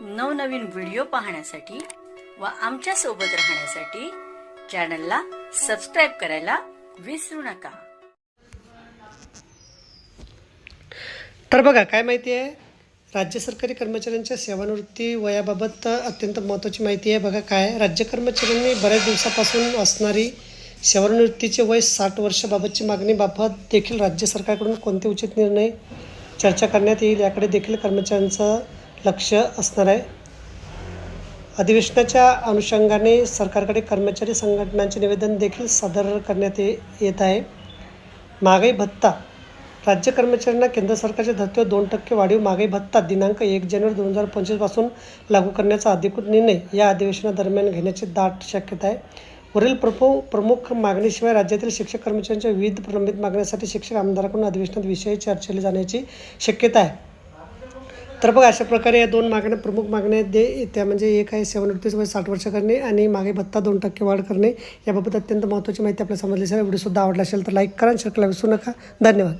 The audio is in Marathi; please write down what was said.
नवनवीन व्हिडिओ पाहण्यासाठी व आमच्यासोबत राहण्यासाठी चॅनलला सबस्क्राईब करायला विसरू नका. तर बघा काय माहिती आहे? राज्य सरकारी कर्मचाऱ्यांच्या सेवानिवृत्ती वयाबाबत अत्यंत महत्त्वाची माहिती आहे. बघा काय राज्य कर्मचाऱ्यांनी बऱ्याच दिवसापासून असणारी सेवानिवृत्तीचे वय साठ वर्षाबाबतची मागणीबाबत देखील राज्य सरकारकडून कोणते उचित निर्णय चर्चा करण्यात येईल याकडे देखील कर्मचाऱ्यांचं लक्ष असणार आहे. अधिवेशनाच्या अनुषंगाने सरकारकडे कर्मचारी संघटनांचे निवेदन देखील सादर करण्यात ये येत आहे. महागाई भत्ता. राज्य कर्मचाऱ्यांना केंद्र सरकारच्या धर्तीवर दोन टक्के वाढीव महागाई भत्ता दिनांक एक जानेवारी दोन हजार पंचवीसपासून लागू करण्याचा अधिकृत निर्णय या अधिवेशनादरम्यान घेण्याची दाट शक्यता आहे. वरील प्रमुख प्रमुख मागणीशिवाय राज्यातील शिक्षक कर्मचाऱ्यांच्या विविध प्रलंबित मागण्यासाठी शिक्षक आमदाराकडून अधिवेशनात विषय चर्चेला जाण्याची शक्यता आहे. तर बघा अशा प्रकारे या दोन मागण्या प्रमुख मागण्या दे त्या म्हणजे एक आहे सेवानिवृत्तीचं वय साठ वर्ष करणे आणि मागे भत्ता दोन टक्के वाढ करणे. याबाबत अत्यंत महत्त्वाची माहिती आपल्याला समजली असेल व्हिडिओसुद्धा आवडला असेल तर लाईक करा शकला शेअर करायला विसरू नका. धन्यवाद.